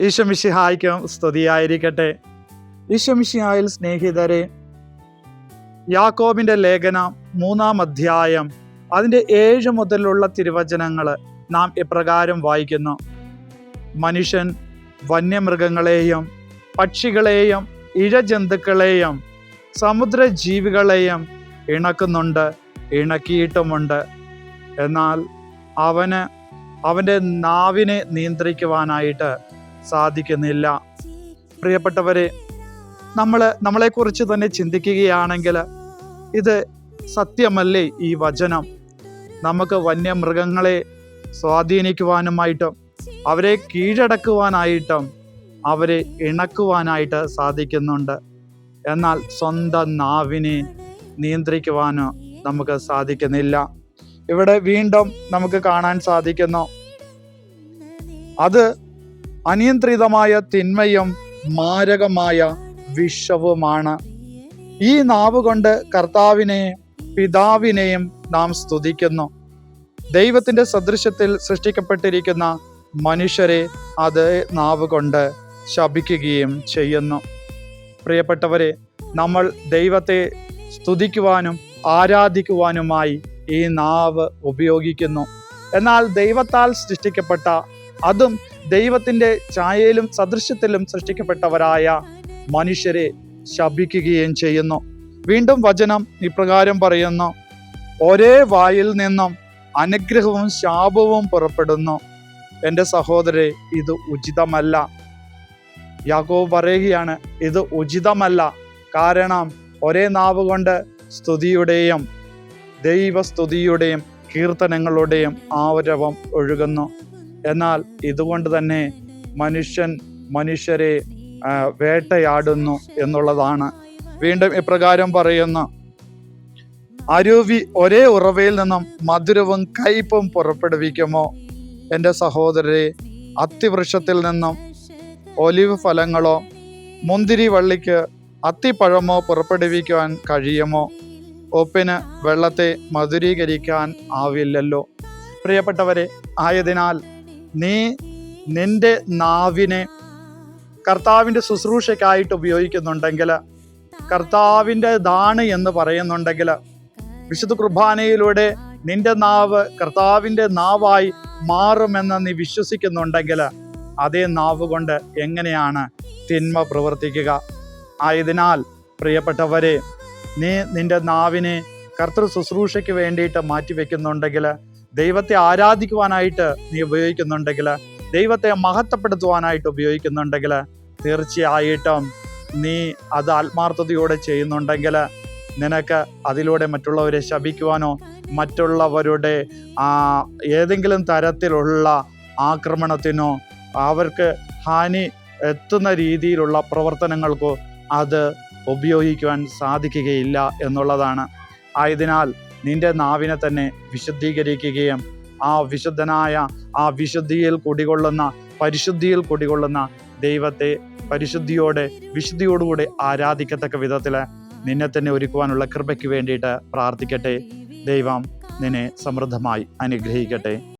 ഈശമിഷിഹായ്ക്കും സ്തുതിയായിരിക്കട്ടെ. ആയിൽ സ്നേഹിതരെ യാക്കോബിന്റെ ലേഖനം മൂന്നാം അധ്യായം അതിന്റെ ഏഴ് മുതലുള്ള തിരുവചനങ്ങൾ നാം ഇപ്രകാരം വായിക്കുന്നു. മനുഷ്യൻ വന്യമൃഗങ്ങളെയും പക്ഷികളെയും ഇഴജന്തുക്കളെയും സമുദ്രജീവികളെയും ഇണക്കുന്നുണ്ട് ഇണക്കിയിട്ടുമുണ്ട്. എന്നാൽ അവന് അവന്റെ നാവിനെ നിയന്ത്രിക്കുവാനായിട്ട് സാധിക്കുന്നില്ല. പ്രിയപ്പെട്ടവരെ നമ്മൾ നമ്മളെക്കുറിച്ച് തന്നെ ചിന്തിക്കുകയാണെങ്കിൽ ഇത് സത്യമല്ലേ ഈ വചനം? നമുക്ക് വന്യമൃഗങ്ങളെ സ്വാധീനിക്കുവാനുമായിട്ടും അവരെ കീഴടക്കുവാനായിട്ടും അവരെ ഇണക്കുവാനായിട്ട് സാധിക്കുന്നുണ്ട്. എന്നാൽ സ്വന്തം നാവിനെ നിയന്ത്രിക്കുവാനോ നമുക്ക് സാധിക്കുന്നില്ല. ഇവിടെ വീണ്ടും നമുക്ക് കാണാൻ സാധിക്കുന്നു. അത് അനിയന്ത്രിതമായ തിന്മയും മാരകമായ വിഷവുമാണ്. ഈ നാവ് കൊണ്ട് കർത്താവിനെയും പിതാവിനെയും നാം സ്തുതിക്കുന്നു. ദൈവത്തിന്റെ സദൃശ്യത്തിൽ സൃഷ്ടിക്കപ്പെട്ടിരിക്കുന്ന മനുഷ്യരെ അത് നാവ് കൊണ്ട് ശപിക്കുകയും ചെയ്യുന്നു. പ്രിയപ്പെട്ടവരെ നമ്മൾ ദൈവത്തെ സ്തുതിക്കുവാനും ആരാധിക്കുവാനുമായി ഈ നാവ് ഉപയോഗിക്കുന്നു. എന്നാൽ ദൈവത്താൽ സൃഷ്ടിക്കപ്പെട്ട അതും ദൈവത്തിന്റെ ഛായയിലും സദൃശ്യത്തിലും സൃഷ്ടിക്കപ്പെട്ടവരായ മനുഷ്യരെ ശപിക്കുകയും ചെയ്യുന്നു. വീണ്ടും വചനം ഇപ്രകാരം പറയുന്നു. ഒരേ വായിൽ നിന്നും അനുഗ്രഹവും ശാപവും പുറപ്പെടുന്നു. എന്റെ സഹോദരെ ഇത് ഉചിതമല്ല. യാഗോ പറയുകയാണ് ഇത് ഉചിതമല്ല. കാരണം ഒരേ നാവ് കൊണ്ട് സ്തുതിയുടെയും ദൈവസ്തുതിയുടെയും കീർത്തനങ്ങളുടെയും ആവരവം ഒഴുകുന്നു. എന്നാൽ ഇതുകൊണ്ട് തന്നെ മനുഷ്യൻ മനുഷ്യരെ വേട്ടയാടുന്നു എന്നുള്ളതാണ്. വീണ്ടും ഇപ്രകാരം പറയുന്നു. അരുവി ഒരേ ഉറവയിൽ നിന്നും മധുരവും കയ്പും പുറപ്പെടുവിക്കുമോ? എന്റെ സഹോദരരെ അത്തിവൃക്ഷത്തിൽ നിന്നും ഒലിവ് ഫലങ്ങളോ മുന്തിരി വള്ളിക്ക് അത്തിപ്പഴമോ പുറപ്പെടുവിക്കുവാൻ കഴിയുമോ? ഒപ്പിന് വെള്ളത്തെ മധുരീകരിക്കാൻ ആവില്ലല്ലോ. പ്രിയപ്പെട്ടവരെ ആയതിനാൽ നീ നിന്റെ നാവിനെ കർത്താവിന്റെ ശുശ്രൂഷയ്ക്കായിട്ട് ഉപയോഗിക്കുന്നുണ്ടെങ്കിൽ കർത്താവിന്റെ ദാണ് എന്ന് പറയുന്നുണ്ടെങ്കിൽ വിശുദ്ധ കുർബാനയിലൂടെ നിന്റെ നാവ് കർത്താവിന്റെ നാവായി മാറുമെന്ന് നീ വിശ്വസിക്കുന്നുണ്ടെങ്കിൽ അതേ നാവ് കൊണ്ട് എങ്ങനെയാണ് തിന്മ പ്രവർത്തിക്കുക? ആയതിനാൽ പ്രിയപ്പെട്ടവരെ നീ നിന്റെ നാവിനെ കർത്തൃ ശുശ്രൂഷയ്ക്ക് വേണ്ടിയിട്ട് മാറ്റിവെക്കുന്നുണ്ടെങ്കിൽ ദൈവത്തെ ആരാധിക്കുവാനായിട്ട് നീ ഉപയോഗിക്കുന്നുണ്ടെങ്കിൽ ദൈവത്തെ മഹത്വപ്പെടുത്തുവാനായിട്ട് ഉപയോഗിക്കുന്നുണ്ടെങ്കിൽ തീർച്ചയായിട്ടും നീ അത് ആത്മാർത്ഥതയോടെ ചെയ്യുന്നുണ്ടെങ്കിൽ നിനക്ക് അതിലൂടെ മറ്റുള്ളവരെ ശപിക്കുവാനോ മറ്റുള്ളവരുടെ ഏതെങ്കിലും തരത്തിലുള്ള ആക്രമണത്തിനോ അവർക്ക് ഹാനി എത്തുന്ന രീതിയിലുള്ള പ്രവർത്തനങ്ങൾക്കോ അത് ഉപയോഗിക്കുവാൻ സാധിക്കുകയില്ല എന്നുള്ളതാണ്. ആയതിനാൽ നിന്റെ നാവിനെ തന്നെ വിശുദ്ധീകരിക്കുകയും ആ വിശുദ്ധനായ ആ വിശുദ്ധിയിൽ കുടികൊള്ളുന്ന പരിശുദ്ധിയിൽ കുടികൊള്ളുന്ന ദൈവത്തെ പരിശുദ്ധിയോടെ വിശുദ്ധിയോടുകൂടി ആരാധിക്കത്തക്ക വിധത്തിൽ നിന്നെ തന്നെ ഒരുക്കുവാനുള്ള കൃപയ്ക്ക് വേണ്ടിയിട്ട് പ്രാർത്ഥിക്കട്ടെ. ദൈവം നിന്നെ സമൃദ്ധമായി അനുഗ്രഹിക്കട്ടെ.